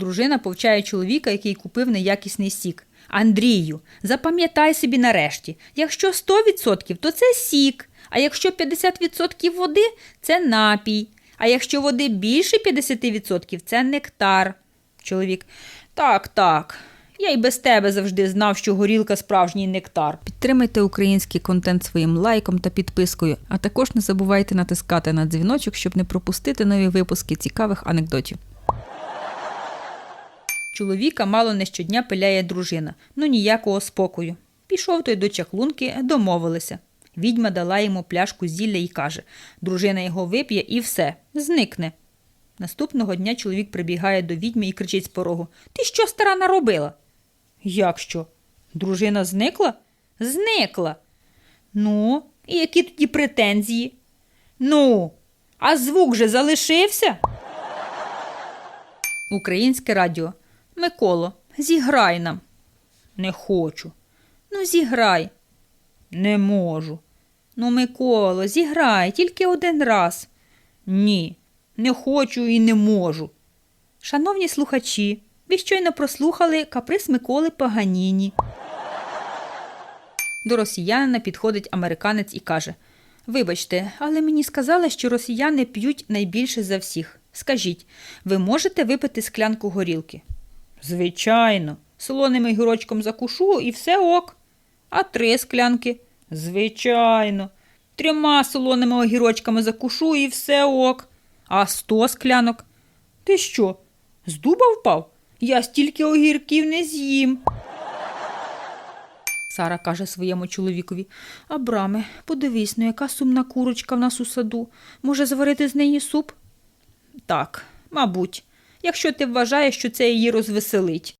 Дружина повчає чоловіка, який купив неякісний сік. Андрію, запам'ятай собі нарешті, якщо 100%, то це сік, а якщо 50% води це напій, а якщо води більше 50%, це нектар. Чоловік. Так, так. Я й без тебе завжди знав, що горілка справжній нектар. Підтримайте український контент своїм лайком та підпискою, а також не забувайте натискати на дзвіночок, щоб не пропустити нові випуски цікавих анекдотів. Чоловіка мало не щодня пиляє дружина, ну ніякого спокою. Пішов той до чаклунки, домовилися. Відьма дала йому пляшку зілля і каже дружина його вип'є і все, зникне. Наступного дня чоловік прибігає до відьми і кричить з порогу Ти що стара наробила? Як що? Дружина зникла? Зникла. Ну, і які тоді претензії? Ну, а звук же залишився? Українське радіо. Миколо, зіграй нам. Не хочу. Ну, зіграй. Не можу. Ну, Миколо, зіграй тільки один раз. Ні, не хочу і не можу. Шановні слухачі, ви щойно прослухали каприз Миколи Паганіні. До росіянина підходить американець і каже: Вибачте, але мені сказали, що росіяни п'ють найбільше за всіх. Скажіть, ви можете випити склянку горілки? Звичайно, солоним огірочком закушу і все ок. А три склянки? Звичайно. Трьома солоними огірочками закушу і все ок. А сто склянок? Ти що, з дуба впав? Я стільки огірків не з'їм. Сара каже своєму чоловікові Абраме, подивись, ну яка сумна курочка в нас у саду. Може, зварити з неї суп? Так, мабуть, якщо ти вважаєш, що це її розвеселить.